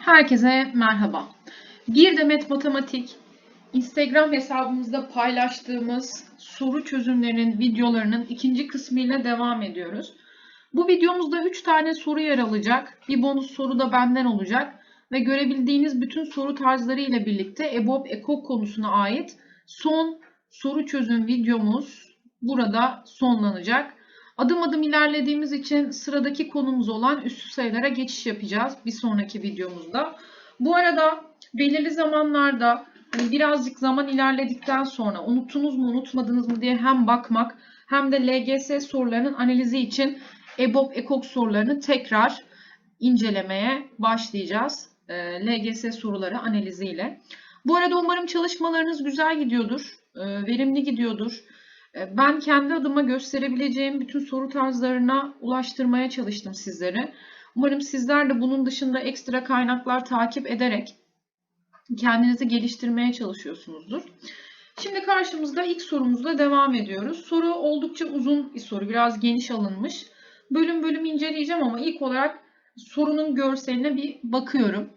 Herkese merhaba. Bir Demet Matematik Instagram hesabımızda paylaştığımız soru çözümlerinin videolarının ikinci kısmıyla devam ediyoruz. Bu videomuzda 3 tane soru yer alacak. Bir bonus soru da benden olacak. Ve görebildiğiniz bütün soru tarzları ile birlikte EBOB EKOK konusuna ait son soru çözüm videomuz burada sonlanacak. Adım adım ilerlediğimiz için sıradaki konumuz olan üstü sayılara geçiş yapacağız bir sonraki videomuzda. Bu arada belirli zamanlarda hani birazcık zaman ilerledikten sonra unuttunuz mu unutmadınız mı diye hem bakmak hem de LGS sorularının analizi için EBOB EKOK sorularını tekrar incelemeye başlayacağız. Ee, LGS soruları analiziyle. Bu arada umarım çalışmalarınız güzel gidiyordur, e, verimli gidiyordur. E, Ben kendi adıma gösterebileceğim bütün soru tarzlarına ulaştırmaya çalıştım sizlere. Umarım sizler de bunun dışında ekstra kaynaklar takip ederek kendinizi geliştirmeye çalışıyorsunuzdur. Şimdi karşımızda ilk sorumuzla devam ediyoruz. Soru oldukça uzun bir soru, biraz geniş alınmış. Bölüm bölüm inceleyeceğim ama ilk olarak sorunun görseline bir bakıyorum.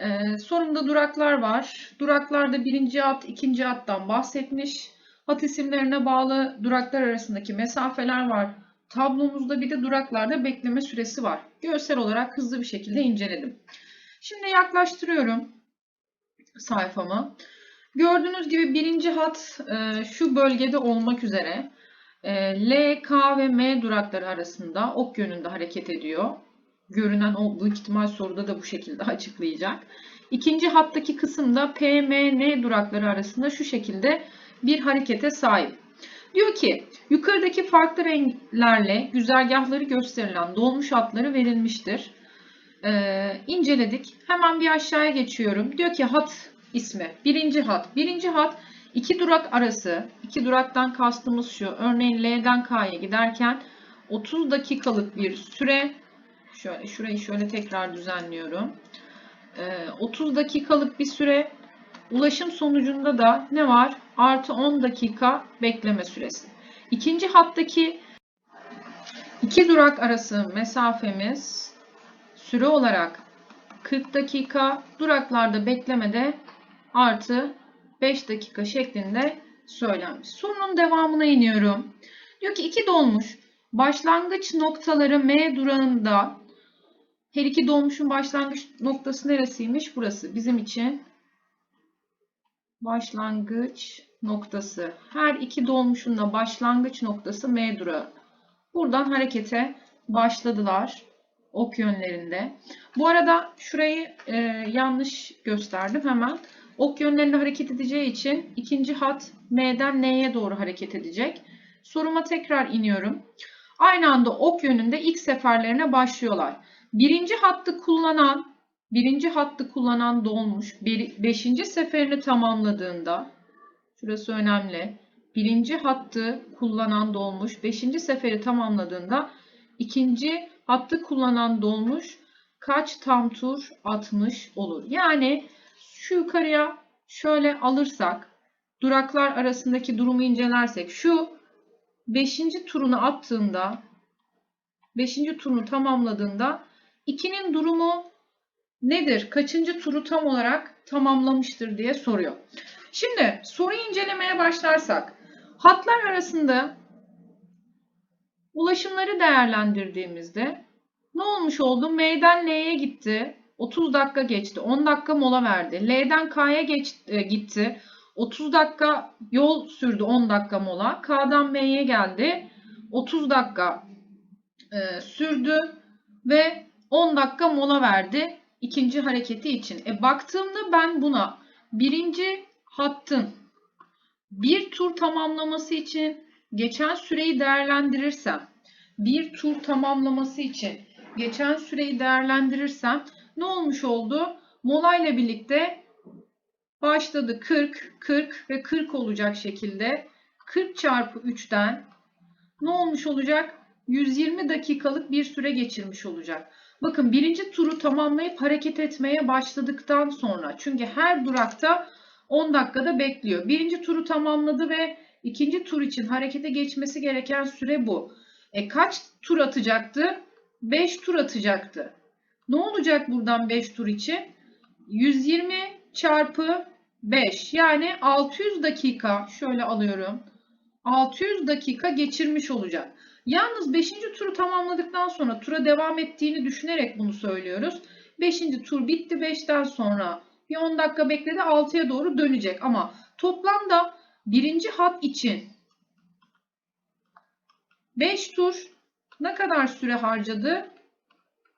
Ee, sorumda duraklar var. Duraklarda birinci hat, ikinci hattan bahsetmiş. Hat isimlerine bağlı duraklar arasındaki mesafeler var. Tablomuzda bir de duraklarda bekleme süresi var. Görsel olarak hızlı bir şekilde inceledim. Şimdi yaklaştırıyorum sayfamı. Gördüğünüz gibi birinci hat e, şu bölgede olmak üzere e, L, K ve M durakları arasında ok yönünde hareket ediyor. Görünen o büyük ihtimal soruda da bu şekilde açıklayacak. İkinci hattaki kısımda P, M, N durakları arasında şu şekilde bir harekete sahip. Diyor ki yukarıdaki farklı renklerle güzergahları gösterilen dolmuş hatları verilmiştir. Ee, inceledik. Hemen bir aşağıya geçiyorum. Diyor ki hat ismi. Birinci hat. Birinci hat iki durak arası. iki duraktan kastımız şu. Örneğin L'den K'ya giderken 30 dakikalık bir süre. Şöyle şurayı şöyle tekrar düzenliyorum. Ee, 30 dakikalık bir süre. Ulaşım sonucunda da ne var? Artı 10 dakika bekleme süresi. İkinci hattaki iki durak arası mesafemiz süre olarak 40 dakika. Duraklarda beklemede artı 5 dakika şeklinde söylenmiş. Sorunun devamına iniyorum. Diyor ki iki dolmuş başlangıç noktaları M durağında her iki dolmuşun başlangıç noktası neresiymiş? Burası. Bizim için başlangıç noktası. Her iki dolmuşun da başlangıç noktası M durağı. Buradan harekete başladılar ok yönlerinde. Bu arada şurayı e, yanlış gösterdim hemen. Ok yönlerinde hareket edeceği için ikinci hat M'den N'ye doğru hareket edecek. Soruma tekrar iniyorum. Aynı anda ok yönünde ilk seferlerine başlıyorlar. Birinci hattı kullanan birinci hattı kullanan dolmuş bir, beşinci seferini tamamladığında şurası önemli. Birinci hattı kullanan dolmuş beşinci seferi tamamladığında ikinci hattı kullanan dolmuş kaç tam tur atmış olur? Yani şu yukarıya şöyle alırsak duraklar arasındaki durumu incelersek şu 5. turunu attığında 5. turunu tamamladığında 2'nin durumu nedir? Kaçıncı turu tam olarak tamamlamıştır diye soruyor. Şimdi soruyu incelemeye başlarsak hatlar arasında ulaşımları değerlendirdiğimizde ne olmuş oldu? M'den L'ye gitti. 30 dakika geçti. 10 dakika mola verdi. L'den K'ya geçti, gitti. 30 dakika yol sürdü 10 dakika mola. K'dan M'ye geldi. 30 dakika e, sürdü ve 10 dakika mola verdi ikinci hareketi için. E baktığımda ben buna birinci hattın bir tur tamamlaması için geçen süreyi değerlendirirsem bir tur tamamlaması için geçen süreyi değerlendirirsem ne olmuş oldu? Mola ile birlikte başladı 40, 40 ve 40 olacak şekilde 40 çarpı 3'ten ne olmuş olacak? 120 dakikalık bir süre geçirmiş olacak. Bakın birinci turu tamamlayıp hareket etmeye başladıktan sonra çünkü her durakta 10 dakikada bekliyor. Birinci turu tamamladı ve ikinci tur için harekete geçmesi gereken süre bu. E kaç tur atacaktı? 5 tur atacaktı. Ne olacak buradan 5 tur için? 120 çarpı 5 yani 600 dakika şöyle alıyorum. 600 dakika geçirmiş olacak. Yalnız 5. turu tamamladıktan sonra tura devam ettiğini düşünerek bunu söylüyoruz. 5. tur bitti 5'ten sonra bir 10 dakika bekledi 6'ya doğru dönecek ama toplamda birinci hat için 5 tur ne kadar süre harcadı?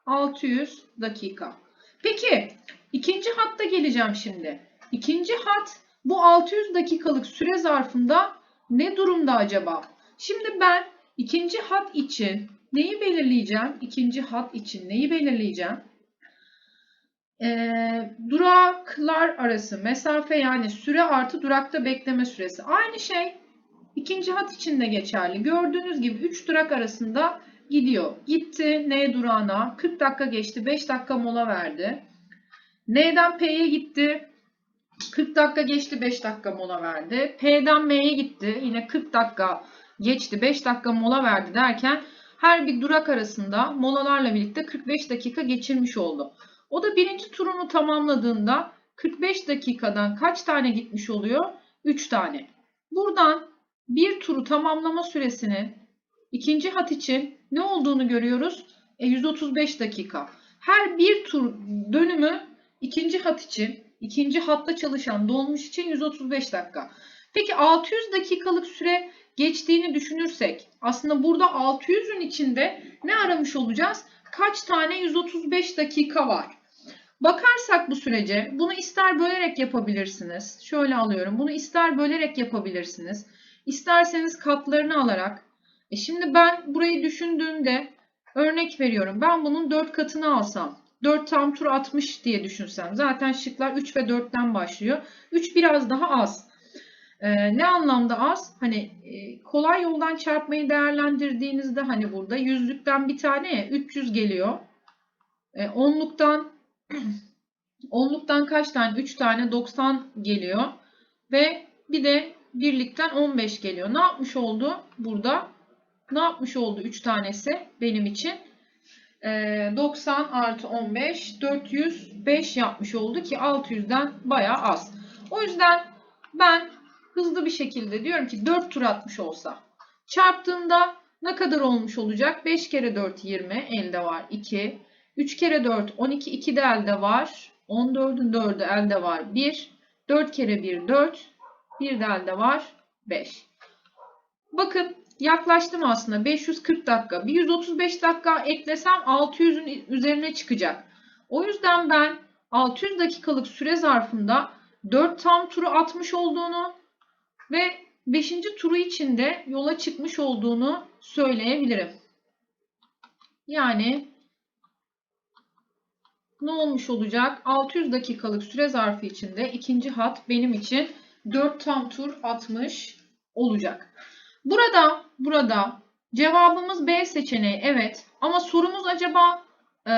600 dakika. Peki ikinci hatta geleceğim şimdi. İkinci hat bu 600 dakikalık süre zarfında ne durumda acaba? Şimdi ben ikinci hat için neyi belirleyeceğim? İkinci hat için neyi belirleyeceğim? Ee, duraklar arası mesafe yani süre artı durakta bekleme süresi. Aynı şey ikinci hat için de geçerli. Gördüğünüz gibi 3 durak arasında gidiyor. Gitti N durağına 40 dakika geçti 5 dakika mola verdi. N'den P'ye gitti 40 dakika geçti 5 dakika mola verdi. P'den M'ye gitti yine 40 dakika geçti 5 dakika mola verdi derken her bir durak arasında molalarla birlikte 45 dakika geçirmiş oldu. O da birinci turunu tamamladığında 45 dakikadan kaç tane gitmiş oluyor? 3 tane. Buradan bir turu tamamlama süresini ikinci hat için ne olduğunu görüyoruz? E, 135 dakika. Her bir tur dönümü ikinci hat için, ikinci hatta çalışan dolmuş için 135 dakika. Peki 600 dakikalık süre geçtiğini düşünürsek aslında burada 600'ün içinde ne aramış olacağız? Kaç tane 135 dakika var? Bakarsak bu sürece bunu ister bölerek yapabilirsiniz. Şöyle alıyorum. Bunu ister bölerek yapabilirsiniz. İsterseniz katlarını alarak. E şimdi ben burayı düşündüğümde örnek veriyorum. Ben bunun 4 katını alsam. 4 tam tur 60 diye düşünsem. Zaten şıklar 3 ve 4'ten başlıyor. 3 biraz daha az. Ee, ne anlamda az? Hani e, kolay yoldan çarpmayı değerlendirdiğinizde hani burada yüzlükten bir tane 300 geliyor. E, onluktan onluktan kaç tane? 3 tane 90 geliyor. Ve bir de birlikten 15 geliyor. Ne yapmış oldu burada? Ne yapmış oldu 3 tanesi benim için? E, 90 artı 15 405 yapmış oldu ki 600'den bayağı az. O yüzden ben hızlı bir şekilde diyorum ki 4 tur atmış olsa çarptığımda ne kadar olmuş olacak? 5 kere 4 20 elde var 2. 3 kere 4 12 2 de elde var. 14'ün 4'ü elde var 1. 4 kere 1 4. 1 de elde var 5. Bakın yaklaştım aslında 540 dakika. Bir 135 dakika eklesem 600'ün üzerine çıkacak. O yüzden ben 600 dakikalık süre zarfında 4 tam turu atmış olduğunu ve 5. turu içinde yola çıkmış olduğunu söyleyebilirim. Yani ne olmuş olacak? 600 dakikalık süre zarfı içinde ikinci hat benim için 4 tam tur atmış olacak. Burada burada cevabımız B seçeneği evet ama sorumuz acaba e,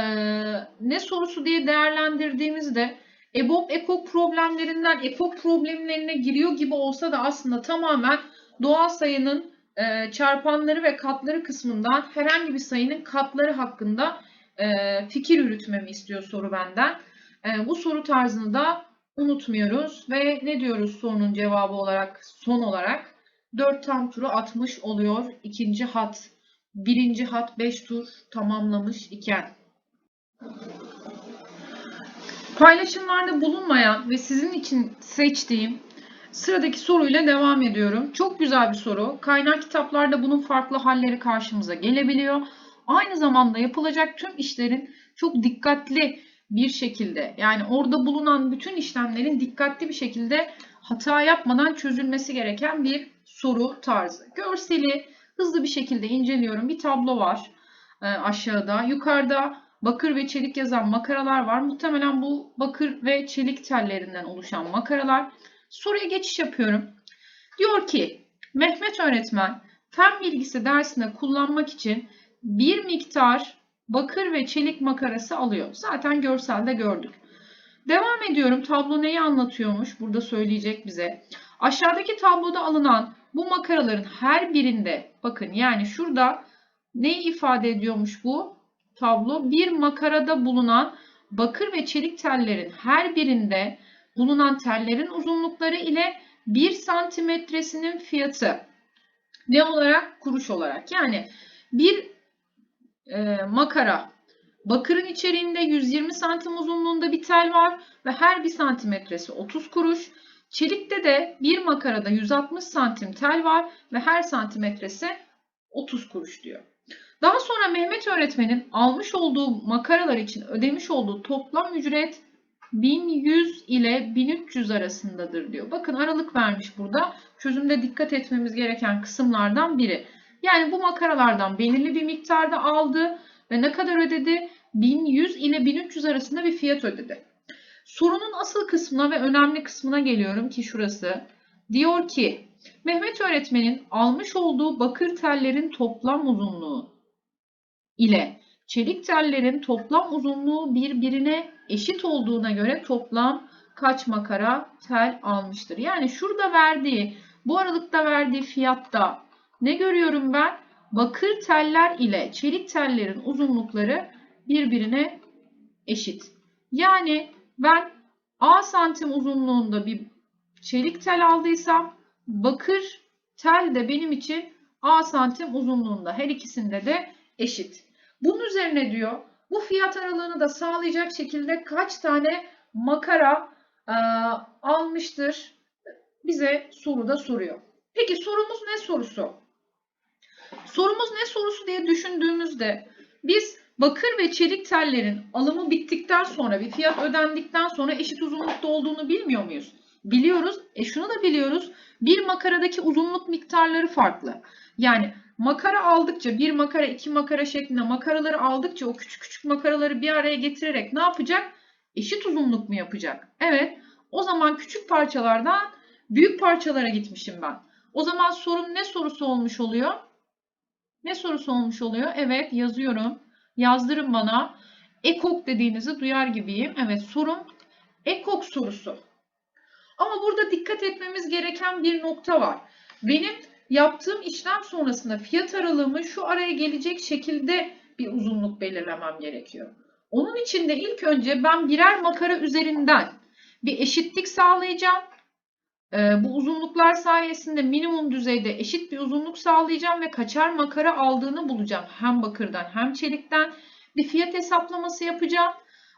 ne sorusu diye değerlendirdiğimizde EBOB ekok problemlerinden ekok problemlerine giriyor gibi olsa da aslında tamamen doğal sayının e, çarpanları ve katları kısmından herhangi bir sayının katları hakkında e, fikir yürütmemi istiyor soru benden. E, bu soru tarzını da unutmuyoruz ve ne diyoruz sorunun cevabı olarak son olarak 4 tam turu atmış oluyor ikinci hat. Birinci hat 5 tur tamamlamış iken. Paylaşımlarda bulunmayan ve sizin için seçtiğim sıradaki soruyla devam ediyorum. Çok güzel bir soru. Kaynak kitaplarda bunun farklı halleri karşımıza gelebiliyor. Aynı zamanda yapılacak tüm işlerin çok dikkatli bir şekilde yani orada bulunan bütün işlemlerin dikkatli bir şekilde hata yapmadan çözülmesi gereken bir soru tarzı. Görseli hızlı bir şekilde inceliyorum. Bir tablo var e, aşağıda. Yukarıda bakır ve çelik yazan makaralar var. Muhtemelen bu bakır ve çelik tellerinden oluşan makaralar. Soruya geçiş yapıyorum. Diyor ki Mehmet öğretmen fen bilgisi dersinde kullanmak için bir miktar bakır ve çelik makarası alıyor. Zaten görselde gördük. Devam ediyorum. Tablo neyi anlatıyormuş? Burada söyleyecek bize. Aşağıdaki tabloda alınan bu makaraların her birinde bakın yani şurada neyi ifade ediyormuş bu? Tablo bir makarada bulunan bakır ve çelik tellerin her birinde bulunan tellerin uzunlukları ile 1 santimetresinin fiyatı ne olarak? Kuruş olarak. Yani bir e, makara bakırın içeriğinde 120 santim uzunluğunda bir tel var ve her bir santimetresi 30 kuruş. Çelikte de bir makarada 160 santim tel var ve her santimetresi 30 kuruş diyor. Daha sonra Mehmet öğretmenin almış olduğu makaralar için ödemiş olduğu toplam ücret 1100 ile 1300 arasındadır diyor. Bakın aralık vermiş burada. Çözümde dikkat etmemiz gereken kısımlardan biri. Yani bu makaralardan belirli bir miktarda aldı ve ne kadar ödedi? 1100 ile 1300 arasında bir fiyat ödedi. Sorunun asıl kısmına ve önemli kısmına geliyorum ki şurası. Diyor ki Mehmet öğretmenin almış olduğu bakır tellerin toplam uzunluğu ile çelik tellerin toplam uzunluğu birbirine eşit olduğuna göre toplam kaç makara tel almıştır? Yani şurada verdiği, bu aralıkta verdiği fiyatta ne görüyorum ben? Bakır teller ile çelik tellerin uzunlukları birbirine eşit. Yani ben A santim uzunluğunda bir çelik tel aldıysam bakır tel de benim için A santim uzunluğunda. Her ikisinde de eşit. Bunun üzerine diyor bu fiyat aralığını da sağlayacak şekilde kaç tane makara e, almıştır bize soruda soruyor. Peki sorumuz ne sorusu? Sorumuz ne sorusu diye düşündüğümüzde biz bakır ve çelik tellerin alımı bittikten sonra bir fiyat ödendikten sonra eşit uzunlukta olduğunu bilmiyor muyuz? Biliyoruz. E şunu da biliyoruz. Bir makaradaki uzunluk miktarları farklı. Yani makara aldıkça bir makara iki makara şeklinde makaraları aldıkça o küçük küçük makaraları bir araya getirerek ne yapacak? Eşit uzunluk mu yapacak? Evet. O zaman küçük parçalardan büyük parçalara gitmişim ben. O zaman sorun ne sorusu olmuş oluyor? Ne sorusu olmuş oluyor? Evet yazıyorum. Yazdırın bana. Ekok dediğinizi duyar gibiyim. Evet sorum ekok sorusu. Ama burada dikkat etmemiz gereken bir nokta var. Benim yaptığım işlem sonrasında fiyat aralığımı şu araya gelecek şekilde bir uzunluk belirlemem gerekiyor. Onun için de ilk önce ben birer makara üzerinden bir eşitlik sağlayacağım. Ee, bu uzunluklar sayesinde minimum düzeyde eşit bir uzunluk sağlayacağım ve kaçar makara aldığını bulacağım. Hem bakırdan hem çelikten bir fiyat hesaplaması yapacağım.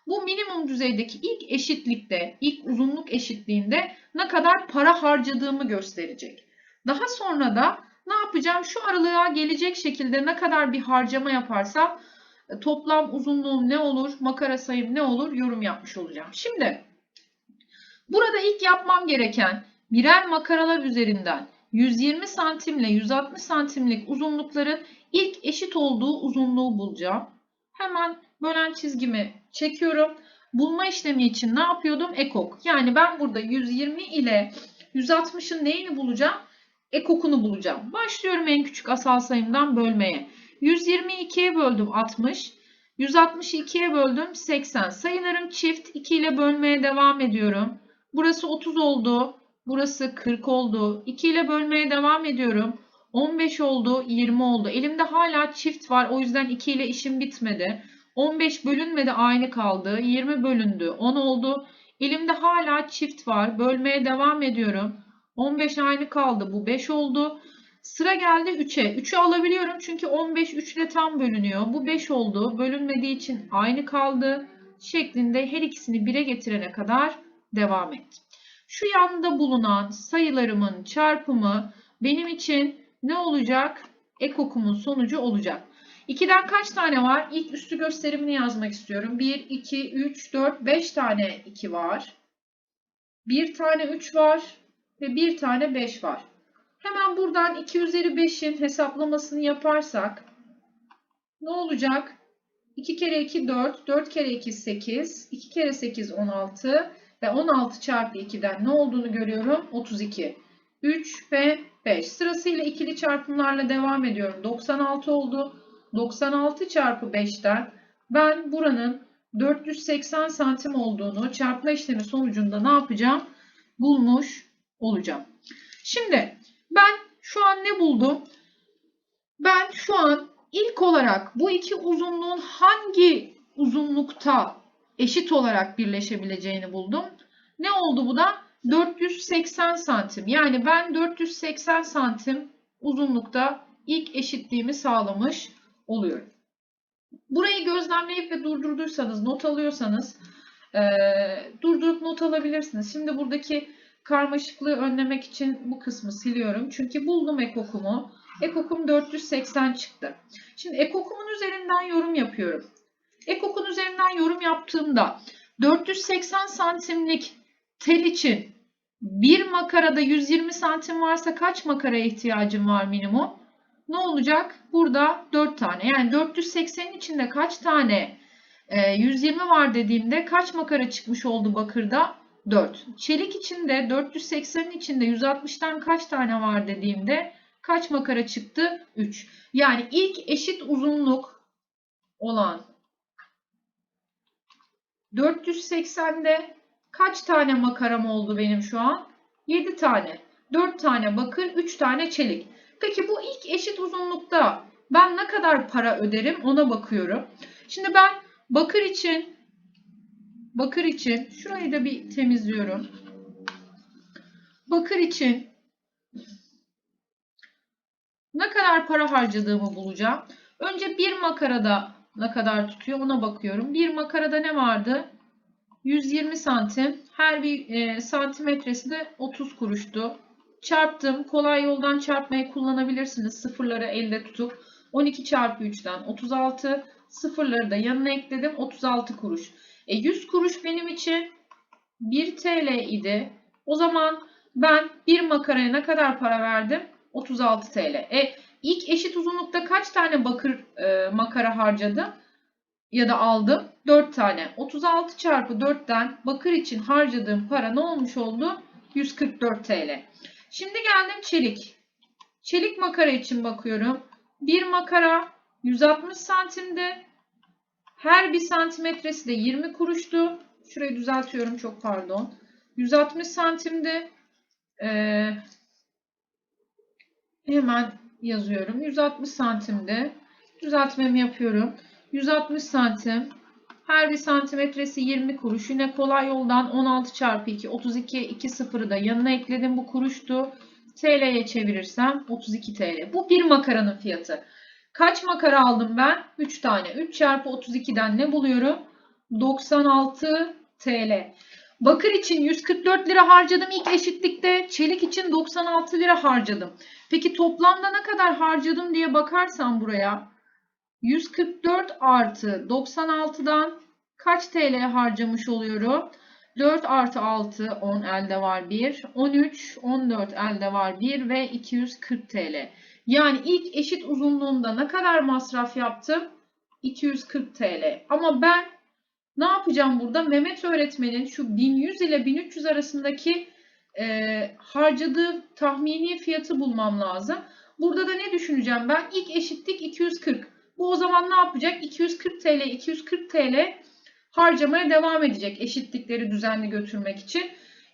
Bu minimum düzeydeki ilk eşitlikte, ilk uzunluk eşitliğinde ne kadar para harcadığımı gösterecek. Daha sonra da ne yapacağım? Şu aralığa gelecek şekilde ne kadar bir harcama yaparsam e, toplam uzunluğum ne olur, makara sayım ne olur yorum yapmış olacağım. Şimdi burada ilk yapmam gereken birer makaralar üzerinden 120 santim ile 160 santimlik uzunlukların ilk eşit olduğu uzunluğu bulacağım. Hemen bölen çizgimi çekiyorum. Bulma işlemi için ne yapıyordum? Ekok. Yani ben burada 120 ile 160'ın neyini bulacağım? Ekokunu bulacağım. Başlıyorum en küçük asal sayımdan bölmeye. 122'ye böldüm 60. 162'ye böldüm 80. Sayılarım çift. 2 ile bölmeye devam ediyorum. Burası 30 oldu. Burası 40 oldu. 2 ile bölmeye devam ediyorum. 15 oldu, 20 oldu. Elimde hala çift var. O yüzden 2 ile işim bitmedi. 15 bölünmedi aynı kaldı. 20 bölündü. 10 oldu. Elimde hala çift var. Bölmeye devam ediyorum. 15 aynı kaldı. Bu 5 oldu. Sıra geldi 3'e. 3'ü alabiliyorum çünkü 15 3 ile tam bölünüyor. Bu 5 oldu. Bölünmediği için aynı kaldı. Şeklinde her ikisini 1'e getirene kadar devam ettim. Şu yanda bulunan sayılarımın çarpımı benim için ne olacak? Ekokumun sonucu olacak. 2'den kaç tane var? İlk üstü gösterimini yazmak istiyorum. 1, 2, 3, 4, 5 tane 2 var. 1 tane 3 var ve 1 tane 5 var. Hemen buradan 2 üzeri 5'in hesaplamasını yaparsak ne olacak? 2 kere 2 4, 4 kere 2 8, 2 kere 8 16 ve 16 çarpı 2'den ne olduğunu görüyorum? 32. 3 ve 5. Sırasıyla ikili çarpımlarla devam ediyorum. 96 oldu. 96 çarpı 5'ten ben buranın 480 santim olduğunu çarpma işlemi sonucunda ne yapacağım? Bulmuş olacağım. Şimdi ben şu an ne buldum? Ben şu an ilk olarak bu iki uzunluğun hangi uzunlukta eşit olarak birleşebileceğini buldum. Ne oldu bu da? 480 santim. Yani ben 480 santim uzunlukta ilk eşitliğimi sağlamış oluyorum. Burayı gözlemleyip ve durdurduysanız, not alıyorsanız e, durdurup not alabilirsiniz. Şimdi buradaki karmaşıklığı önlemek için bu kısmı siliyorum. Çünkü buldum ekokumu. Ekokum 480 çıktı. Şimdi ekokumun üzerinden yorum yapıyorum. Ekokun üzerinden yorum yaptığımda 480 santimlik tel için bir makarada 120 santim varsa kaç makaraya ihtiyacım var minimum? Ne olacak? Burada 4 tane. Yani 480'in içinde kaç tane e, 120 var dediğimde kaç makara çıkmış oldu bakırda? 4. Çelik içinde 480'in içinde 160'tan kaç tane var dediğimde kaç makara çıktı? 3. Yani ilk eşit uzunluk olan 480'de kaç tane makaram oldu benim şu an? 7 tane. 4 tane bakır, 3 tane çelik. Peki bu ilk eşit uzunlukta ben ne kadar para öderim ona bakıyorum. Şimdi ben bakır için bakır için şurayı da bir temizliyorum. Bakır için ne kadar para harcadığımı bulacağım. Önce bir makarada ne kadar tutuyor ona bakıyorum. Bir makarada ne vardı? 120 santim. Her bir e, santimetresi de 30 kuruştu. Çarptım. Kolay yoldan çarpmayı kullanabilirsiniz. Sıfırları elde tutup 12 çarpı 3'ten 36. Sıfırları da yanına ekledim. 36 kuruş. E 100 kuruş benim için 1 TL idi. O zaman ben bir makaraya ne kadar para verdim? 36 TL. E ilk eşit uzunlukta kaç tane bakır e, makara harcadım? Ya da aldım? 4 tane. 36 çarpı 4'ten bakır için harcadığım para ne olmuş oldu? 144 TL. Şimdi geldim çelik. Çelik makara için bakıyorum. Bir makara 160 santimde. Her bir santimetresi de 20 kuruştu. Şurayı düzeltiyorum çok pardon. 160 santimde. Ee, hemen yazıyorum. 160 santimde. Düzeltmemi yapıyorum. 160 santim. Her bir santimetresi 20 kuruş. Yine kolay yoldan 16 çarpı 2. 32 2 sıfırı da yanına ekledim. Bu kuruştu. TL'ye çevirirsem 32 TL. Bu bir makaranın fiyatı. Kaç makara aldım ben? 3 tane. 3 çarpı 32'den ne buluyorum? 96 TL. Bakır için 144 lira harcadım ilk eşitlikte. Çelik için 96 lira harcadım. Peki toplamda ne kadar harcadım diye bakarsam buraya 144 artı 96'dan kaç TL harcamış oluyorum? 4 artı 6 10 elde var 1. 13 14 elde var 1 ve 240 TL. Yani ilk eşit uzunluğunda ne kadar masraf yaptım? 240 TL. Ama ben ne yapacağım burada? Mehmet öğretmenin şu 1100 ile 1300 arasındaki e, harcadığı tahmini fiyatı bulmam lazım. Burada da ne düşüneceğim ben? İlk eşitlik 240. Bu o zaman ne yapacak? 240 TL, 240 TL harcamaya devam edecek eşitlikleri düzenli götürmek için.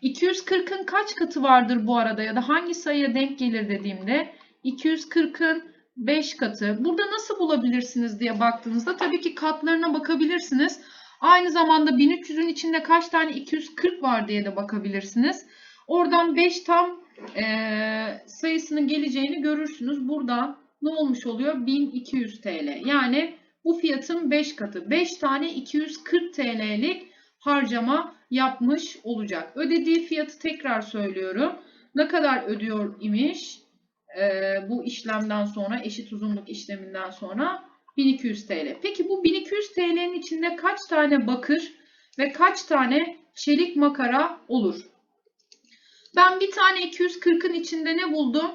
240'ın kaç katı vardır bu arada ya da hangi sayıya denk gelir dediğimde 240'ın 5 katı. Burada nasıl bulabilirsiniz diye baktığınızda tabii ki katlarına bakabilirsiniz. Aynı zamanda 1300'ün içinde kaç tane 240 var diye de bakabilirsiniz. Oradan 5 tam e, sayısının geleceğini görürsünüz. Buradan ne olmuş oluyor? 1200 TL. Yani bu fiyatın 5 katı. 5 tane 240 TL'lik harcama yapmış olacak. Ödediği fiyatı tekrar söylüyorum. Ne kadar ödüyor imiş? Ee, bu işlemden sonra eşit uzunluk işleminden sonra 1200 TL. Peki bu 1200 TL'nin içinde kaç tane bakır ve kaç tane çelik makara olur? Ben bir tane 240'ın içinde ne buldum?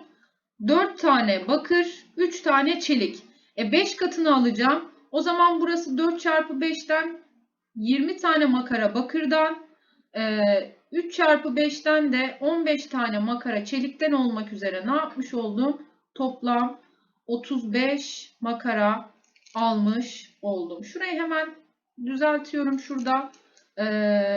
4 tane bakır, 3 tane çelik. E 5 katını alacağım. O zaman burası 4 çarpı 5'ten 20 tane makara bakırdan, 3 çarpı 5'ten de 15 tane makara çelikten olmak üzere ne yapmış oldum? Toplam 35 makara almış oldum. Şurayı hemen düzeltiyorum şurada.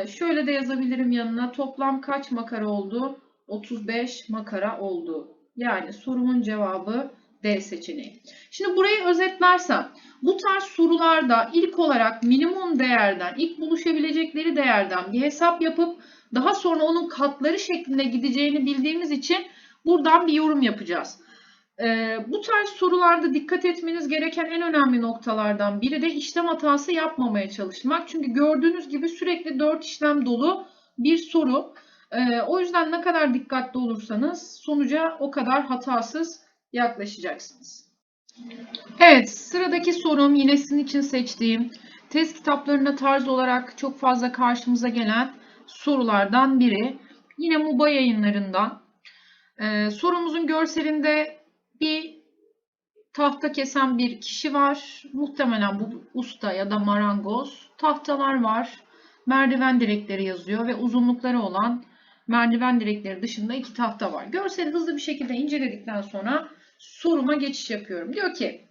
Şöyle de yazabilirim yanına. Toplam kaç makara oldu? 35 makara oldu. Yani sorumun cevabı D seçeneği. Şimdi burayı özetlersem bu tarz sorularda ilk olarak minimum değerden, ilk buluşabilecekleri değerden bir hesap yapıp daha sonra onun katları şeklinde gideceğini bildiğimiz için buradan bir yorum yapacağız. Ee, bu tarz sorularda dikkat etmeniz gereken en önemli noktalardan biri de işlem hatası yapmamaya çalışmak. Çünkü gördüğünüz gibi sürekli 4 işlem dolu bir soru. Ee, o yüzden ne kadar dikkatli olursanız sonuca o kadar hatasız yaklaşacaksınız. Evet, sıradaki sorum yine sizin için seçtiğim test kitaplarında tarz olarak çok fazla karşımıza gelen sorulardan biri. Yine MUBA yayınlarından. Ee, sorumuzun görselinde bir tahta kesen bir kişi var. Muhtemelen bu usta ya da marangoz. Tahtalar var. Merdiven direkleri yazıyor ve uzunlukları olan merdiven direkleri dışında iki tahta var. Görseli hızlı bir şekilde inceledikten sonra soruma geçiş yapıyorum. Diyor ki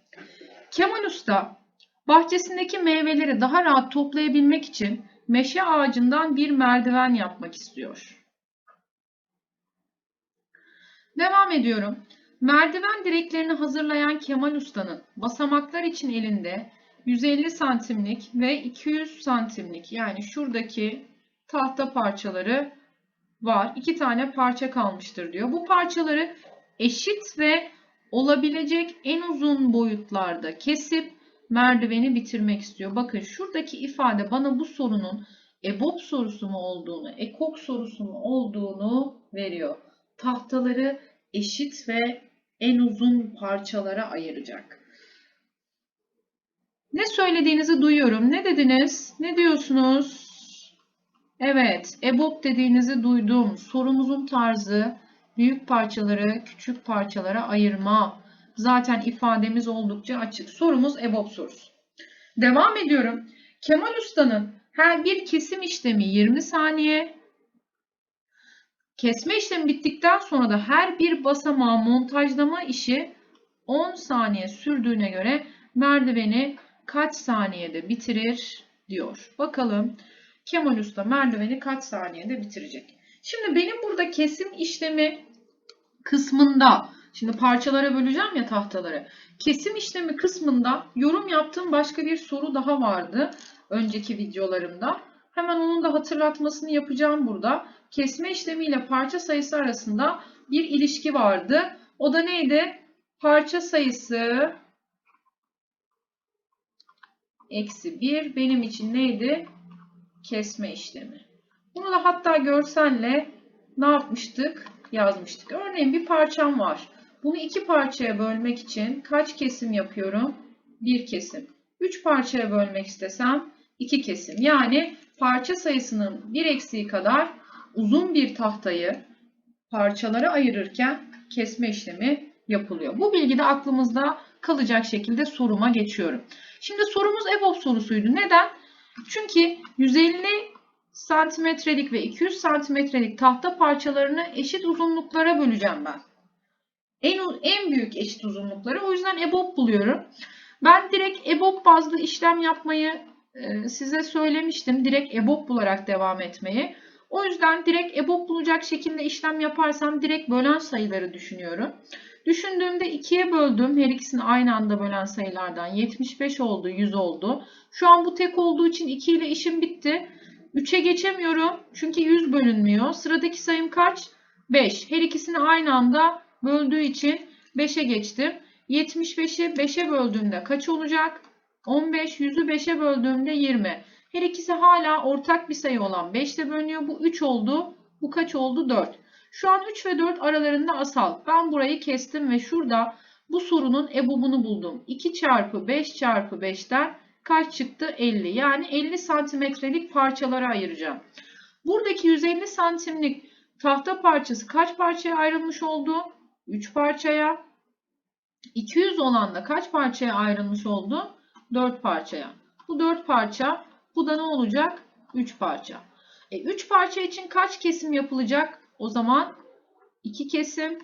Kemal Usta bahçesindeki meyveleri daha rahat toplayabilmek için meşe ağacından bir merdiven yapmak istiyor. Devam ediyorum. Merdiven direklerini hazırlayan Kemal Usta'nın basamaklar için elinde 150 santimlik ve 200 santimlik yani şuradaki tahta parçaları var. İki tane parça kalmıştır diyor. Bu parçaları eşit ve olabilecek en uzun boyutlarda kesip merdiveni bitirmek istiyor. Bakın şuradaki ifade bana bu sorunun EBOB sorusu mu olduğunu, EKOK sorusu mu olduğunu veriyor. Tahtaları eşit ve en uzun parçalara ayıracak. Ne söylediğinizi duyuyorum. Ne dediniz? Ne diyorsunuz? Evet, EBOB dediğinizi duydum. Sorumuzun tarzı büyük parçaları küçük parçalara ayırma. Zaten ifademiz oldukça açık. Sorumuz EBOB sorusu. Devam ediyorum. Kemal Usta'nın her bir kesim işlemi 20 saniye. Kesme işlemi bittikten sonra da her bir basamağı montajlama işi 10 saniye sürdüğüne göre merdiveni kaç saniyede bitirir diyor. Bakalım Kemal Usta merdiveni kaç saniyede bitirecek? Şimdi benim burada kesim işlemi kısmında, şimdi parçalara böleceğim ya tahtaları. Kesim işlemi kısmında yorum yaptığım başka bir soru daha vardı önceki videolarımda. Hemen onun da hatırlatmasını yapacağım burada. Kesme işlemi ile parça sayısı arasında bir ilişki vardı. O da neydi? Parça sayısı eksi 1 benim için neydi? Kesme işlemi. Bunu da hatta görselle ne yapmıştık? Yazmıştık. Örneğin bir parçam var. Bunu iki parçaya bölmek için kaç kesim yapıyorum? Bir kesim. Üç parçaya bölmek istesem iki kesim. Yani parça sayısının bir eksiği kadar uzun bir tahtayı parçalara ayırırken kesme işlemi yapılıyor. Bu bilgi de aklımızda kalacak şekilde soruma geçiyorum. Şimdi sorumuz EBOB sorusuydu. Neden? Çünkü 150 santimetrelik ve 200 santimetrelik tahta parçalarını eşit uzunluklara böleceğim ben. En, en büyük eşit uzunlukları. O yüzden EBOB buluyorum. Ben direkt EBOB bazlı işlem yapmayı e, size söylemiştim. Direkt EBOB bularak devam etmeyi. O yüzden direkt EBOB bulacak şekilde işlem yaparsam direkt bölen sayıları düşünüyorum. Düşündüğümde 2'ye böldüm. Her ikisini aynı anda bölen sayılardan 75 oldu, 100 oldu. Şu an bu tek olduğu için 2 ile işim bitti. 3'e geçemiyorum çünkü 100 bölünmüyor. Sıradaki sayım kaç? 5. Her ikisini aynı anda böldüğü için 5'e geçtim. 75'i 5'e böldüğümde kaç olacak? 15. 100'ü 5'e böldüğümde 20. Her ikisi hala ortak bir sayı olan 5 ile bölünüyor. Bu 3 oldu. Bu kaç oldu? 4. Şu an 3 ve 4 aralarında asal. Ben burayı kestim ve şurada bu sorunun ebobunu buldum. 2 çarpı 5 çarpı 5'ten kaç çıktı? 50. Yani 50 santimetrelik parçalara ayıracağım. Buradaki 150 santimlik tahta parçası kaç parçaya ayrılmış oldu? 3 parçaya. 200 olan da kaç parçaya ayrılmış oldu? 4 parçaya. Bu 4 parça, bu da ne olacak? 3 parça. E, 3 parça için kaç kesim yapılacak? O zaman 2 kesim.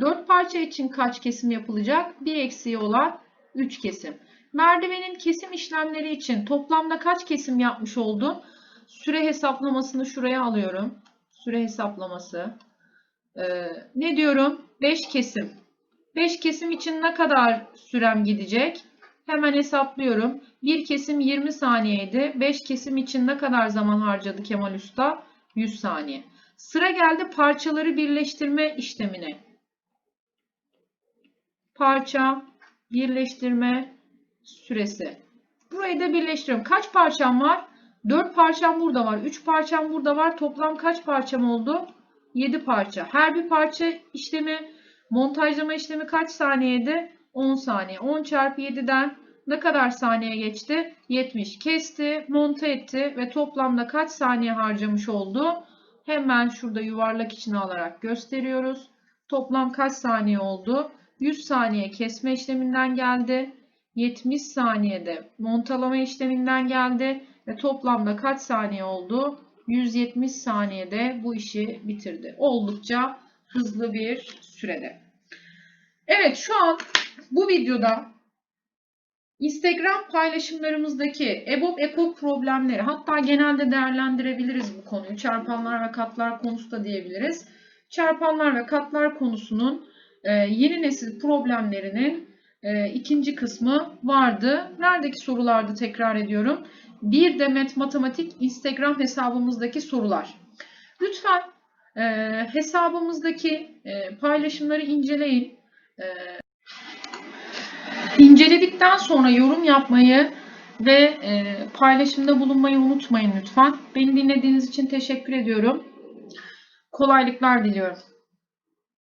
4 parça için kaç kesim yapılacak? Bir eksiği olan 3 kesim. Merdivenin kesim işlemleri için toplamda kaç kesim yapmış oldum? Süre hesaplamasını şuraya alıyorum. Süre hesaplaması. Ee, ne diyorum? 5 kesim. 5 kesim için ne kadar sürem gidecek? Hemen hesaplıyorum. Bir kesim 20 saniyeydi. 5 kesim için ne kadar zaman harcadı Kemal Usta? 100 saniye. Sıra geldi parçaları birleştirme işlemine. Parça birleştirme süresi. Burayı da birleştiriyorum. Kaç parçam var? 4 parçam burada var. 3 parçam burada var. Toplam kaç parçam oldu? 7 parça. Her bir parça işlemi, montajlama işlemi kaç saniyeydi? 10 saniye. 10 çarpı 7'den ne kadar saniye geçti? 70. Kesti, monte etti ve toplamda kaç saniye harcamış oldu? Hemen şurada yuvarlak içine alarak gösteriyoruz. Toplam kaç saniye oldu? 100 saniye kesme işleminden geldi. 70 saniyede montalama işleminden geldi ve toplamda kaç saniye oldu? 170 saniyede bu işi bitirdi. Oldukça hızlı bir sürede. Evet şu an bu videoda Instagram paylaşımlarımızdaki EBOB EPOB problemleri hatta genelde değerlendirebiliriz bu konuyu. Çarpanlar ve katlar konusu da diyebiliriz. Çarpanlar ve katlar konusunun e, yeni nesil problemlerinin e, ikinci kısmı vardı. Neredeki sorulardı tekrar ediyorum. Bir demet matematik Instagram hesabımızdaki sorular. Lütfen e, hesabımızdaki e, paylaşımları inceleyin. E, inceledikten sonra yorum yapmayı ve e, paylaşımda bulunmayı unutmayın lütfen. Beni dinlediğiniz için teşekkür ediyorum. Kolaylıklar diliyorum.